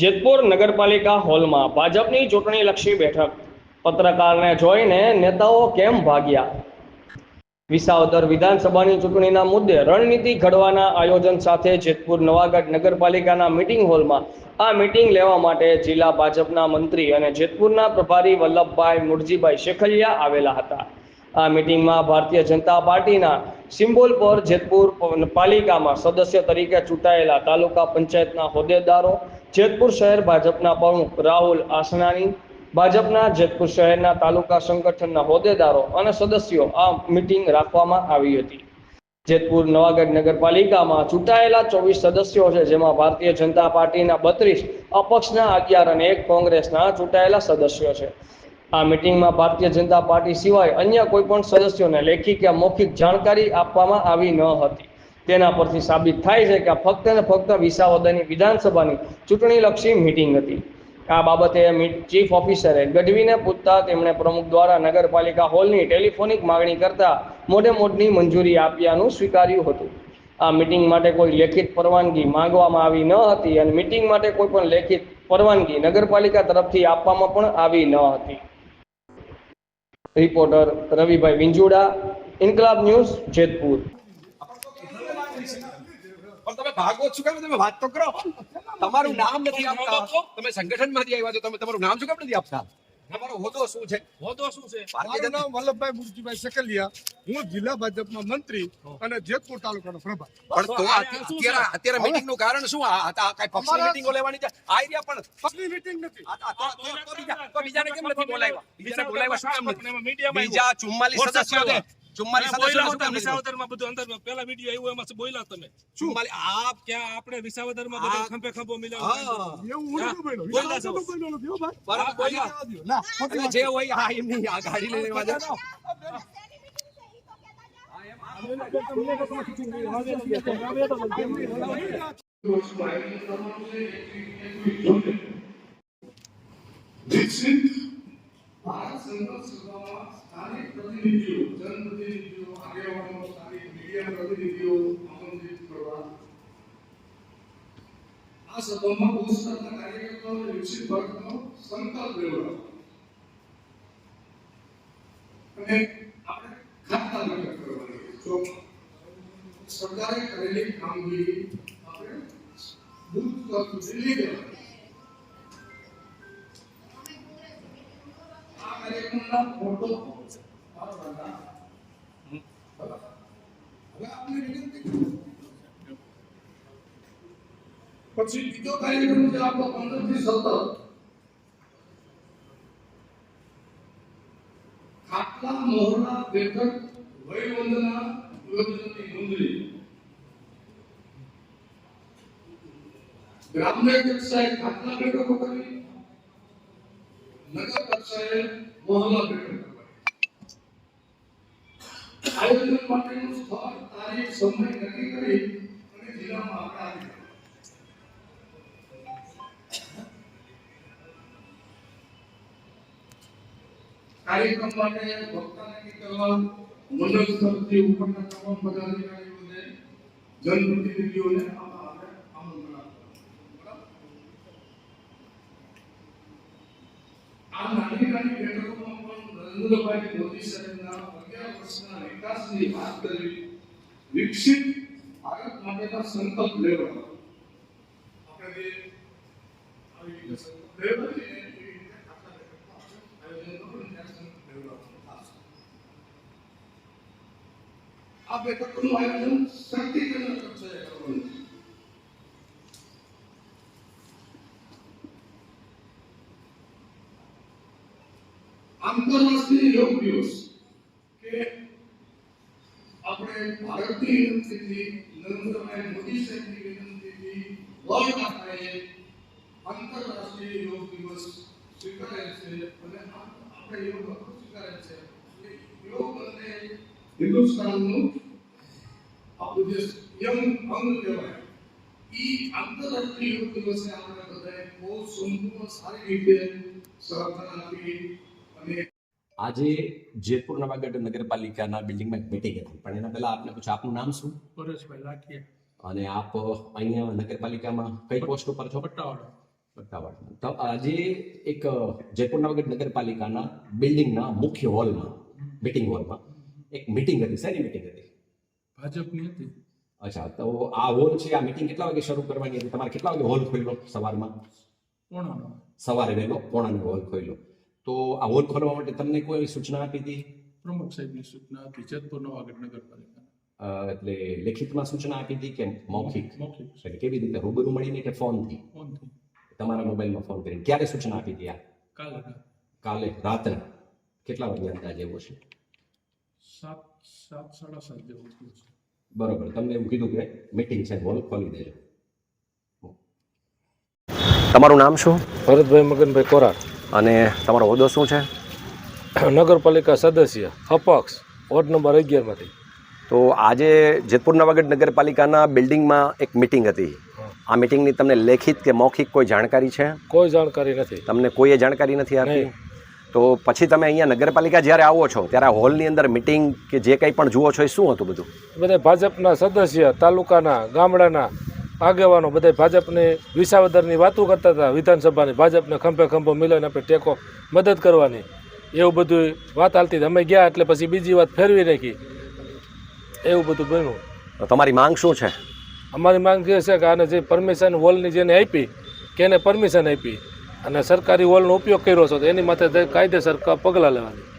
જેતપુર નગરપાલિકા હોલમાં ભાજપની ચૂંટણીલક્ષી બેઠક. પત્રકારને જોઈને નેતાઓ કેમ ભાગ્યા? વિસાવદર વિધાનસભાની ચૂંટણીના મુદ્દે રણનીતિ ઘડવાના આયોજન સાથે જેતપુર નવાગઢ નગરપાલિકાના મિટિંગ હોલમાં આ મીટિંગ લેવા માટે જિલ્લા ભાજપના મંત્રી અને જેતપુરના પ્રભારી વલ્લભભાઈ મુરજીભાઈ શેખલિયા આવેલા હતા. આ મીટિંગમાં ભારતીય જનતા પાર્ટીના સિમ્બોલ પર જેતપુર પાલિકામાં સદસ્ય તરીકે ચૂંટાયેલા તાલુકા પંચાયતના હોદ્દેદારો, જેતપુર શહેર ભાજપના પ્રમુખ રાહુલ આસનાની, ભાજપના જેતપુર શહેરના તાલુકા સંગઠનના હોદ્દેદારો અને સદસ્યો આ મીટિંગ રાખવામાં આવી હતી. જેતપુર નવાગઢ નગરપાલિકામાં ચૂંટાયેલા ચોવીસ સદસ્યો છે, જેમાં ભારતીય જનતા પાર્ટીના બત્રીસ, અપક્ષના અગિયાર અને એક કોંગ્રેસના ચૂંટાયેલા સદસ્યો છે. આ મીટિંગમાં ભારતીય જનતા પાર્ટી સિવાય અન્ય કોઈ પણ સદસ્યોને લેખિત કે મૌખિક જાણકારી આપવામાં આવી ન હતી. તેના પરથી સાબિત થાય છે કે ફક્ત ને ફક્ત વિસાવદરની વિધાનસભાની ચૂંટણીલક્ષી મિટિંગ હતી. આ બાબતે ચીફ ઓફિસરે ગઢવીને પૂછતા તેમણે પ્રમુખ દ્વારા નગરપાલિકા હોલની ટેલિફોનિક માગણી કરતા મોઢે મોઢની મંજૂરી આપ્યાનું સ્વીકાર્યું હતું. આ મીટિંગ માટે કોઈ લેખિત પરવાનગી માંગવામાં આવી ન હતી અને મિટિંગ માટે કોઈ પણ લેખિત પરવાનગી નગરપાલિકા તરફથી આપવામાં પણ આવી ન હતી. Reporter Ravibhai Vinjuda Inquilab news Jetpur. પણ તમે ભાગો છો શું તમે વાત તો કરો. તમારું નામ નથી આપતા. તમે સંગઠનમાંથી આવ્યા છો. તમે તમારું નામ શું કેમ નથી આપતા? તમારો હોદ્દો શું છે? હોદ્દો શું છે? મારું નામ વલ્લભભાઈ મુરજીભાઈ શકલિયા હું જિલ્લા ભાજપના મંત્રી અને જેતપુર તાલુકાનો પ્રભારી. પણ તો અત્યારે અત્યારે મીટિંગનું કારણ શું? આ આ કઈ પક્ષની મીટિંગો લેવાની છે? આ પણ પક્ષની મીટિંગ નથી. આ- આ તો- તો- તો બીજા- બીજાને કેમ નથી બોલાવ્યા? બીજાને બોલાવ્યા શું કામ નથી? બીજા ચુમ્માલીસ WhatsApp સદસ્યો છે. ચુમ્માલીસ? વિસાવદરમાં બધું અંદર પેલા વીડિયો આવ્યો એમાં બોલ્યા તમે. ચુમ્માલીસ આ ક્યાં આપણે વિસાવદરમાં બધા ખંભે ખંભો મિલાવ્યો એવું હું હો જે હોય આ એમની આ ગાડી લઈને એમાં જાઓ. વિકસિત સંસદ સભામાં સ્થાનિક પ્રતિનિધિઓ, જનપ્રતિનિધિઓ, આગેવાનો, સ્થાનિક મીડિયા પ્રતિનિધિઓ આમંત્રિત કરવા. આ સભામાં ભૂસ્તરના કાર્યકર્તાઓને વિકસિત ભારતનો સંકલ્પ લેવડાવો અને આપણે ખાતા બેઠક કરવાની જો સરકારે કરેલી કામગીરી આપણે બુથ સ્તર સુધી લઈ વિનંતી કરું. પછી બીજો કાર્યક્રમ છે આપણો પંદરથી સત્તર ખાટલા, મોહરા, બેઠક, વયવંદના યોજનાની નોંધણી ગ્રામ્ય કક્ષાએ ખાટલા બેઠકો કરી નગર કક્ષાએ મોહલ્લા આયોજન માટેનું સ્થળ, તારીખ, સમય નક્કી કરી અને જિલ્લામાં આપણે આવી. કાર્યક્રમ માટે વક્તા નક્કી કરવા મંડળ સ્તરથી ઉપરના તમામ પદાધિકારીઓને, જનપ્રતિનિધિઓને આમાં આપણે આમંત્રણ આપવાનું. બરાબર? આ નાની નાની બેઠકોમાં પણ નરેન્દ્રભાઈ મોદી સાહેબના અગિયાર વર્ષના વિકાસની વાત કરી વિકસિત ભારત માટેના સંકલ્પ લેવાનો આપણે જે આવી રીતે સંકલ્પ લેવા છે એવી રીતે આટલા બેઠકમાં આપણે આયોજન કરવું અને ત્યાં સંકલ્પ લેવડાવવાનું ખાસ. આ બેઠકોનું આયોજન શક્તિકેન્દ્ર કક્ષાએ કરવાનું છે આંતરરાષ્ટ્રીય યોગ દિવસ કે આપણે ભારતની વિનંતીથી નરેન્દ્રભાઈ મોદી સાહેબની વિનંતીથી વર્લ્ડ આપણે આંતરરાષ્ટ્રીય યોગ દિવસ સ્વીકારે છે અને આપણે યોગ સ્વીકારે છે. યોગ અને હિન્દુસ્તાનનું આપણું જે યંગ અંગ કહેવાય, ઈ આંતરરાષ્ટ્રીય યોગ દિવસે આપણે બધાએ બહુ સંપૂર્ણ સારી રીતે સહકાર આપી અને આજે જેતપુર નવાગઢ નગરપાલિકાના બિલ્ડિંગમાં એક મિટિંગ હતી. પણ એના પહેલા આપને પૂછો આપનું નામ શું? પરેશભાઈ લાઠીએ અને આપ અહીંયા નગરપાલિકામાં કઈ પોસ્ટ ઉપર છો? પટ્ટાવાડ. પટ્ટાવાડ. તો આજે એક જયપુર નવાગઢ નગરપાલિકાના બિલ્ડિંગના મુખ્ય હોલમાં મિટિંગ હોલમાં એક મિટિંગ હતી. શેની મિટિંગ હતી? ભાજપની હતી. અચ્છા તો આ હોલ છે આ મિટિંગ કેટલા વાગે શરૂ કરવાની હતી? તમારે કેટલા વાગે હોલ ખોલ્યો? સવારમાં? સવારે વહેલો પોણાનો હોલ ખોલ્યો. તો આ હોલ ખોલવા માટે તમને કોઈ સૂચના આપી હતી? પ્રમુખ સાહેબની સૂચના હતી જેતપુર નવાગઢ નગરપાલિકા એટલે લેખિતમાં સૂચના આપી હતી કે મૌખિક? મૌખિક. એટલે કેવી રીતે રૂબરૂ મળીને કે ફોનથી? ફોનથી. તમારા મોબાઈલમાં ફોન કરીને. ક્યારે સૂચના આપી હતી આ? કાલે કાલે રાત્રે. કેટલા વાગે અંદાજ એવો છે? સાત સાત સાડા સાત જેવો બરોબર. તમને એવું કીધું કે મીટિંગ છે હોલ ખોલી દેજો. તમારું નામ શું? ભરતભાઈ મગનભાઈ કોરાર અને તમારો હોદ્દો શું છે? નગરપાલિકા સદસ્ય અપક્ષ વોર્ડ નંબર અગિયારમાંથી. તો આજે જેતપુર નવાગઢ નગરપાલિકાના બિલ્ડિંગમાં એક મિટિંગ હતી. આ મિટિંગની તમને લેખિત કે મૌખિક કોઈ જાણકારી છે? કોઈ જાણકારી નથી. તમને કોઈએ જાણકારી નથી આપી? તો પછી તમે અહીંયા નગરપાલિકા જ્યારે આવો છો ત્યારે આ હોલની અંદર મિટિંગ કે જે કંઈ પણ જુઓ છો એ શું હતું બધું? બધા ભાજપના સદસ્ય તાલુકાના ગામડાના આગેવાનો બધા ભાજપની વિસાવદરની વાતો કરતા હતા. વિધાનસભાની ભાજપને ખંભે ખંભો મિલાવીને આપણે ટેકો મદદ કરવાની. એવું બધું વાત હાલતી હતી. અમે ગયા એટલે પછી બીજી વાત ફેરવી નાખી. એવું બધું બન્યું. તમારી માંગ શું છે? અમારી માંગ એ છે કે આને જે પરમિશન હોલની જેને આપી કે એને પરમિશન આપી અને સરકારી હોલનો ઉપયોગ કર્યો છો તો એની માથે કાયદેસર પગલાં લેવાની.